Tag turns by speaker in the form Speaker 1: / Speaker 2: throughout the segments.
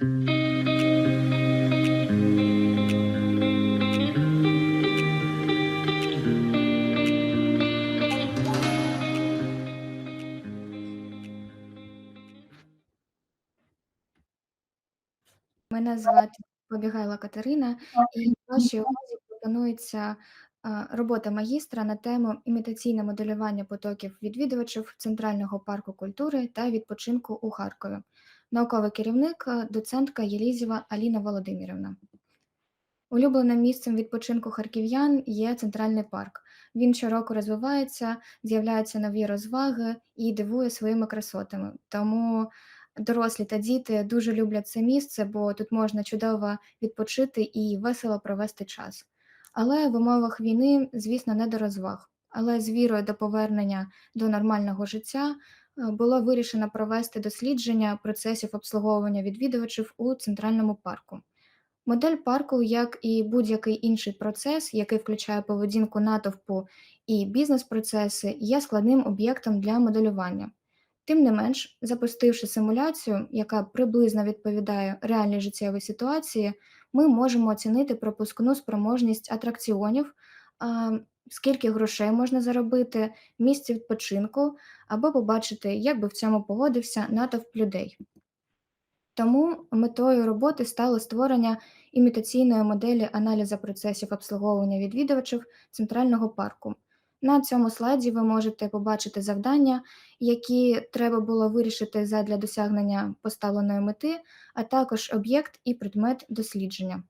Speaker 1: Мене звати Побігайло Катерина, і вашій увазі пропонується, робота магістра на тему "Імітаційне моделювання потоків відвідувачів Центрального парку культури та відпочинку у Харкові". Науковий керівник, е, доцентка Єлізєва Аліна Володимирівна. Улюбленим місцем відпочинку харків'ян є центральний парк. Він щороку розвивається, з'являються нові розваги і дивує своїми красотами. Тому дорослі та діти дуже люблять це місце, бо тут можна чудово відпочити і весело провести час. Але в умовах війни, звісно, не до розваг. Але з вірою до повернення до нормального життя було вирішено провести дослідження процесів обслуговування відвідувачів у центральному парку. Модель парку, як і будь-який інший процес, який включає поведінку натовпу і бізнес-процеси, є складним об'єктом для моделювання. Тим не менш, запустивши симуляцію, яка приблизно відповідає реальній життєвій ситуації, ми можемо оцінити пропускну спроможність атракціонів, скільки грошей можна заробити, місце відпочинку, або побачити, як би в цьому погодився натовп людей. Тому метою роботи стало створення імітаційної моделі аналізу процесів обслуговування відвідувачів центрального парку. На цьому слайді ви можете побачити завдання, які треба було вирішити задля досягнення поставленої мети, а також об'єкт і предмет дослідження.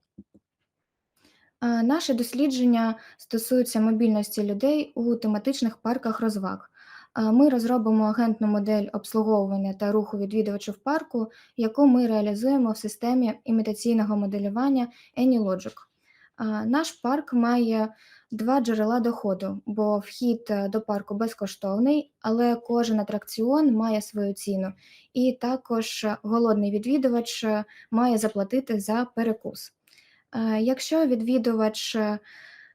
Speaker 1: Е, Наше дослідження стосується мобільності людей у тематичних парках розваг. Е, Ми розробимо агентну модель обслуговування та руху відвідувачів парку, яку ми реалізуємо в системі імітаційного моделювання AnyLogic. Е, Наш парк має два джерела доходу, бо вхід до парку безкоштовний, але кожен атракціон має свою ціну, і також голодний відвідувач має заплатити за перекус. Е, Якщо відвідувач е,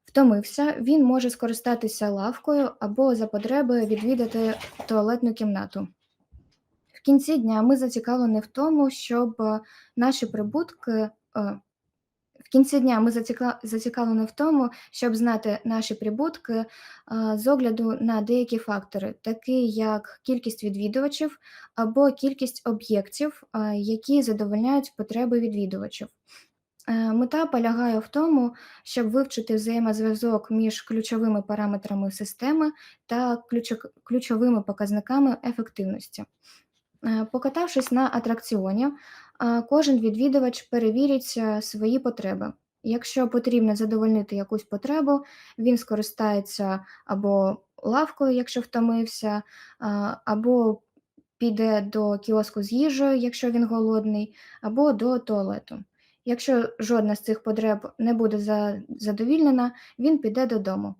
Speaker 1: втомився, він може скористатися лавкою або за потреби відвідати туалетну кімнату. В кінці дня ми зацікавлені в тому, щоб е, наші прибутки. В кінці дня ми заціка- зацікавлені в тому, щоб знати наші прибутки з огляду на деякі фактори, такі як кількість відвідувачів або кількість об'єктів, які задовольняють потреби відвідувачів. Е, Мета полягає в тому, щоб вивчити взаємозв'язок між ключовими параметрами системи та ключовими показниками ефективності. Е, Покатавшись на атракціоні, е, кожен відвідувач перевірить свої потреби. Якщо потрібно задовольнити якусь потребу, він скористається або лавкою, якщо втомився, або піде до кіоску з їжею, якщо він голодний, або до туалету. Якщо жодна з цих потреб не буде за- задовільнена, він піде додому.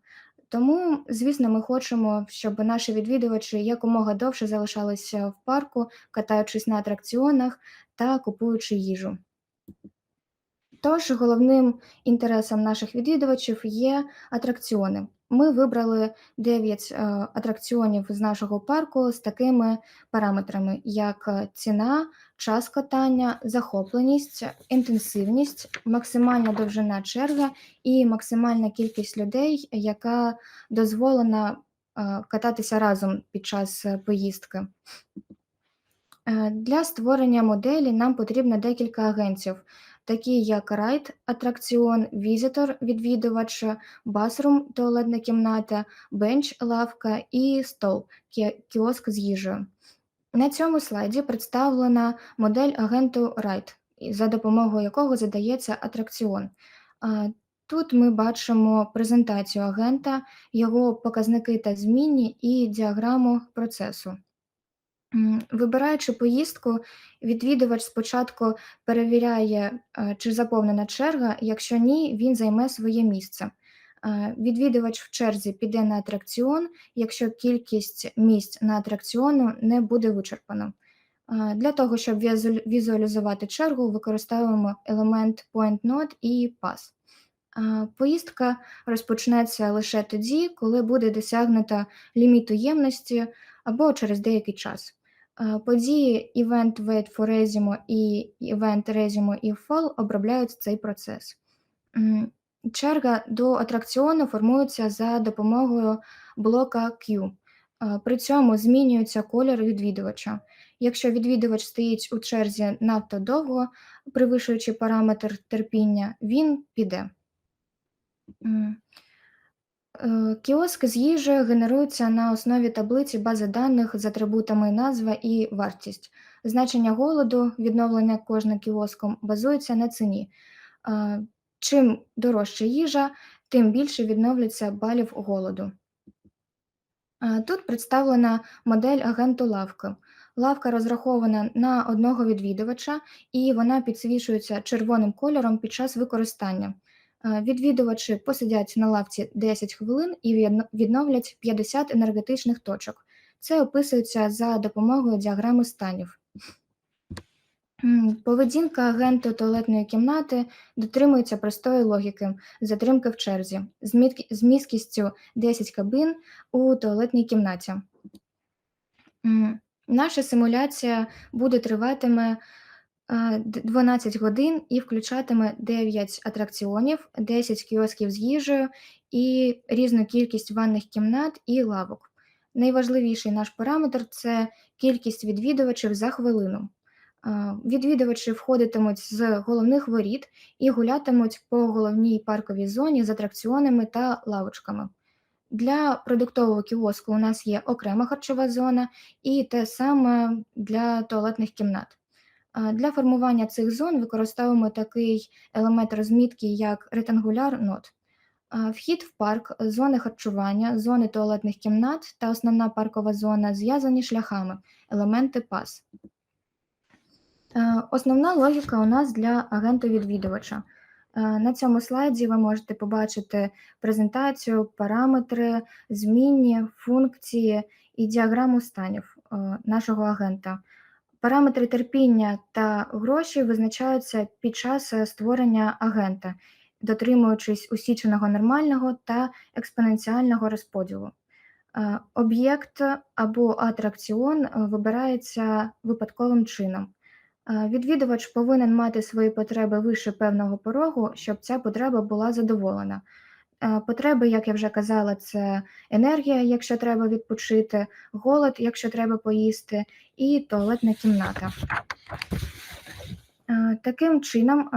Speaker 1: Тому, звісно, ми хочемо, щоб наші відвідувачі якомога довше залишалися в парку, катаючись на атракціонах та купуючи їжу. Тож головним інтересом наших відвідувачів є атракціони. Ми вибрали 9 е, атракціонів з нашого парку з такими параметрами, як е, ціна, час катання, захопленість, інтенсивність, максимальна довжина черги і максимальна кількість людей, яка дозволена е, кататися разом під час поїздки. Для створення моделі нам потрібно декілька агентів, такі як Ride, атракціон, Visitor, відвідувач, Bathroom, туалетна кімната, Bench, лавка і стол, кіоск з їжею. На цьому слайді представлена модель агенту і за допомогою якого задається атракціон. Тут ми бачимо презентацію агента, його показники та змінні і діаграму процесу. Вибираючи поїздку, відвідувач спочатку перевіряє, е, чи заповнена черга. Якщо ні, він займе своє місце. Е, Відвідувач в черзі піде на атракціон, якщо кількість місць на атракціону не буде вичерпано. Е, Для того, щоб візуалізувати чергу, використовуємо елемент Point Node і Pass. Поїздка розпочнеться лише тоді, коли буде досягнуто ліміту ємності або через деякий час. Е, Події Event Wait for Resume і Event Resume і Fall обробляють цей процес. Черга до атракціону формується за допомогою блока Q. Е, При цьому змінюється колір відвідувача. Якщо відвідувач стоїть у черзі надто довго, перевищуючи параметр терпіння, він піде. Е, Кіоск з їжею генерується на основі таблиці бази даних з атрибутами назва і вартість. Значення голоду, відновлення кожним кіоском, базується на ціні. Е, Чим дорожча їжа, тим більше відновляться балів голоду. Е, Тут представлена модель агенту лавки. Лавка розрахована на одного відвідувача, і вона підсвічується червоним кольором під час використання. Е, Відвідувачі посидять на лавці 10 хвилин і відновлять 50 енергетичних точок. Це описується за допомогою діаграми станів. Поведінка агенту туалетної кімнати дотримується простої логіки затримки в черзі з мітк- 10 кабин у туалетній кімнаті. Наша симуляція буде триватиме 12 годин і включатиме 9 атракціонів, 10 кіосків з їжею і різну кількість ванних кімнат і лавок. Найважливіший наш параметр це кількість відвідувачів за хвилину. Е, Відвідувачі входитимуть з головних воріт і гулятимуть по головній парковій зоні з атракціонами та лавочками. Для продуктового кіоску у нас є окрема харчова зона і те саме для туалетних кімнат. Для формування цих зон використовуємо такий елемент розмітки, як ретангуляр нот. Вхід в парк, зони харчування, зони туалетних кімнат та основна паркова зона зв'язані шляхами, елементи пас. Основна логіка у нас для агента-відвідувача. На цьому слайді ви можете побачити презентацію, параметри, змінні, функції і діаграму станів нашого агента. Параметри терпіння та гроші визначаються під час е, створення агента, дотримуючись усіченого нормального та експоненціального розподілу. Е, Об'єкт або атракціон е, вибирається випадковим чином. Відвідувач повинен мати свої потреби вище певного порогу, щоб ця потреба була задоволена. Потреби, як я вже казала, це енергія, якщо треба відпочити, голод, якщо треба поїсти, і туалетна кімната. Таким чином,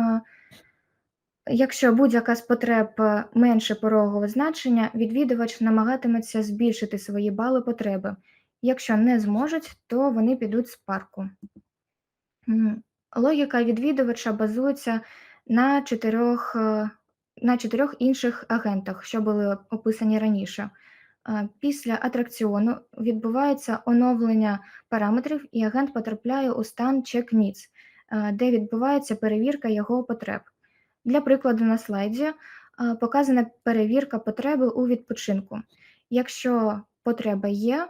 Speaker 1: якщо будь-яка з потреб е, менше порогового значення, відвідувач намагатиметься збільшити свої бали потреби. Якщо не зможуть, то вони підуть з парку. Логіка відвідувача базується на чотирьох, е, на чотирьох інших агентах, що були описані раніше. Е, Після атракціону відбувається оновлення параметрів, і агент потрапляє у стан Check Needs, е, де відбувається перевірка його потреб. Для прикладу на слайді е, показана перевірка потреби у відпочинку. Якщо потреба є,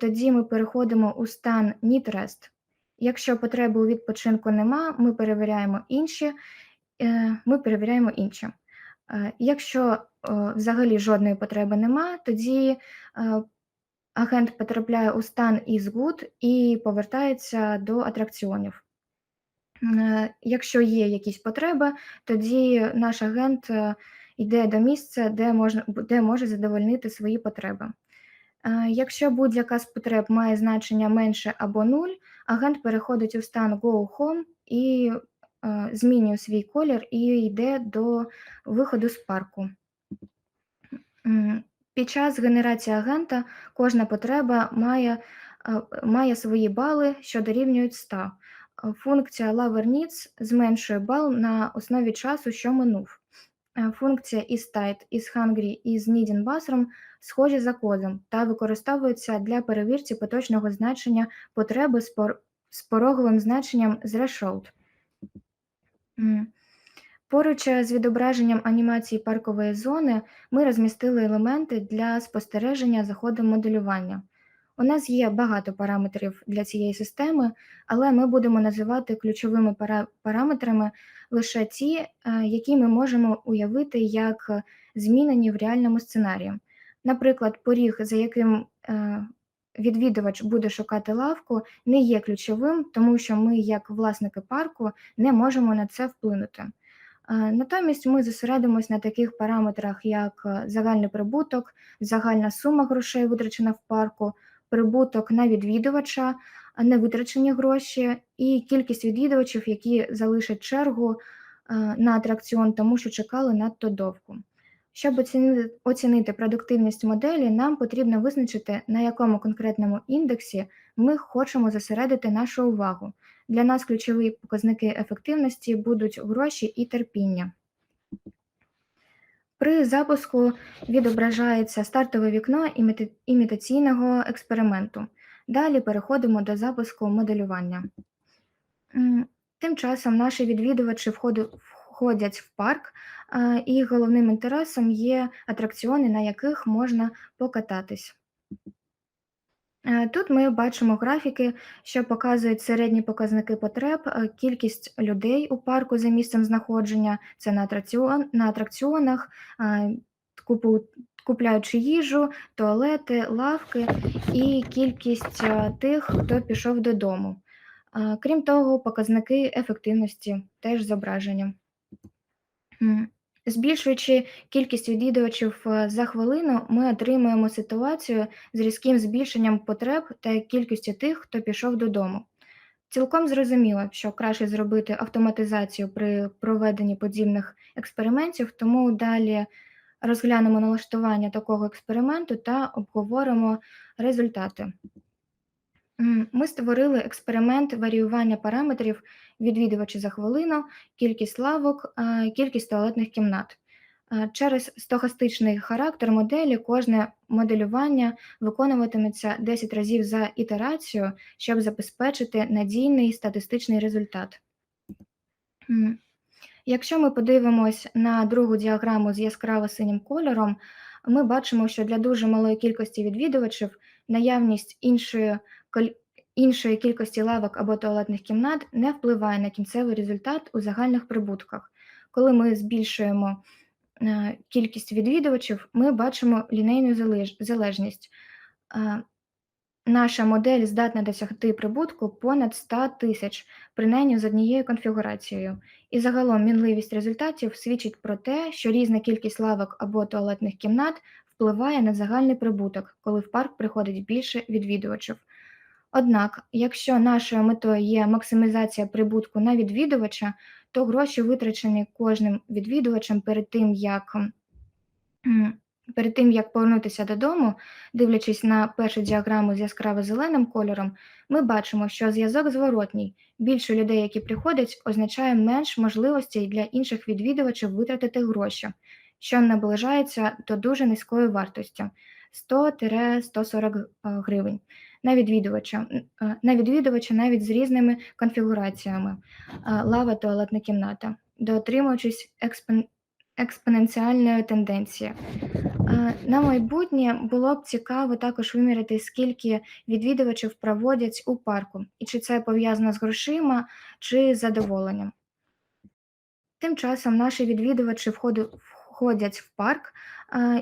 Speaker 1: тоді ми переходимо у стан Need Rest. Якщо потреби у відпочинку нема, ми перевіряємо інші, ми перевіряємо інші. Е, Якщо е, взагалі жодної потреби нема, тоді е, агент потрапляє у стан is good і повертається до атракціонів. Якщо є якісь потреби, тоді наш агент йде до місця, де можна, де може задовольнити свої потреби. Якщо будь-яка з потреб має значення менше або 0, агент переходить у стан Go Home і змінює свій колір і йде до виходу з парку. Під час генерації агента кожна потреба має, е, має свої бали, що дорівнюють 100. Е, Функція LoverNeeds зменшує бал на основі часу, що минув. Функція isTight, isHungry і Needing Bathroom схожі за кодом та використовуються для перевірки поточного значення потреби з пороговим значенням threshold. Поруч е, з відображенням анімації паркової зони ми розмістили елементи для спостереження за ходом моделювання. У нас є багато параметрів для цієї системи, але ми будемо називати ключовими пара- параметрами лише ті, е, які ми можемо уявити як е, змінені в реальному сценарії. Наприклад, поріг, за яким відвідувач буде шукати лавку, не є ключовим, тому що ми, як власники парку, не можемо на це вплинути. Натомість ми зосередимось на таких параметрах, як е, загальний прибуток, загальна сума грошей, витрачена в парку, прибуток на відвідувача, не витрачені гроші, і кількість відвідувачів, які залишать чергу е, на атракціон, тому що чекали надто довго. Щоб оцінити, оцінити продуктивність моделі, нам потрібно визначити, на якому конкретному індексі ми хочемо зосередити нашу увагу. Для нас ключові показники ефективності будуть гроші і терпіння. При запуску відображається стартове вікно імітаційного експерименту. Далі переходимо до запуску моделювання. Тим часом наші відвідувачі входять в парк, і головним інтересом є атракціони, на яких можна покататись. Е, Тут ми бачимо графіки, що показують середні показники потреб, е, кількість людей у парку за місцем знаходження, це на, атраціон, на атракціонах, купу, купляючи їжу, туалети, лавки і кількість е, тих, хто пішов додому. Крім того, показники ефективності теж зображені. Збільшуючи кількість відвідувачів е, за хвилину, ми отримуємо ситуацію з різким збільшенням потреб та кількістю тих, хто пішов додому. Цілком зрозуміло, що краще зробити автоматизацію при проведенні подібних експериментів, тому далі розглянемо налаштування такого експерименту та обговоримо результати. Ми створили експеримент варіювання параметрів відвідувачі за хвилину, кількість лавок, кількість туалетних кімнат. Е, Через стохастичний характер моделі кожне моделювання виконуватиметься 10 разів за ітерацію, щоб забезпечити надійний статистичний результат. Якщо ми подивимось на другу діаграму з яскраво синім кольором, ми бачимо, що для дуже малої кількості відвідувачів наявність іншої, іншої кількості лавок або туалетних кімнат не впливає на кінцевий результат у загальних прибутках. Коли ми збільшуємо е, кількість відвідувачів, ми бачимо лінейну залежність. Е, Наша модель здатна досягти прибутку понад 100 тисяч, принаймні з однією конфігурацією. І загалом мінливість результатів свідчить про те, що різна кількість лавок або туалетних кімнат впливає на загальний прибуток, коли в парк приходить більше відвідувачів. Однак, якщо нашою метою є максимізація прибутку на відвідувача, то гроші, витрачені кожним відвідувачем перед тим, як Перед тим, як повернутися додому, дивлячись на першу діаграму з яскраво зеленим кольором, ми бачимо, що зв'язок зворотній. Більше людей, які приходять, означає менш можливостей для інших відвідувачів витратити гроші, що наближається до дуже низької вартості 100-140 е, гривень на відвідувача, е, на відвідувача навіть з різними конфігураціями е, лава, туалетна кімната, дотримуючись експон експоненціальної тенденції. Е, На майбутнє було б цікаво також виміряти, скільки відвідувачів проводять у парку, і чи це пов'язано з грошима чи з задоволенням. Тим часом наші відвідувачі входять в парк,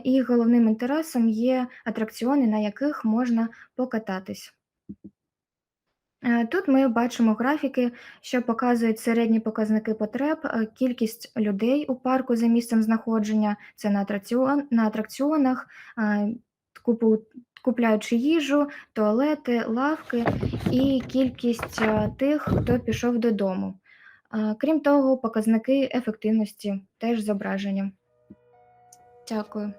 Speaker 1: і головним інтересом є атракціони, на яких можна покататись. Е, Тут ми бачимо графіки, що показують середні показники потреб, е, кількість людей у парку за місцем знаходження, це на, атраціон, на атракціонах, купу, купляючи їжу, туалети, лавки і кількість е, тих, хто пішов додому. Крім того, показники ефективності теж зображені. Дякую.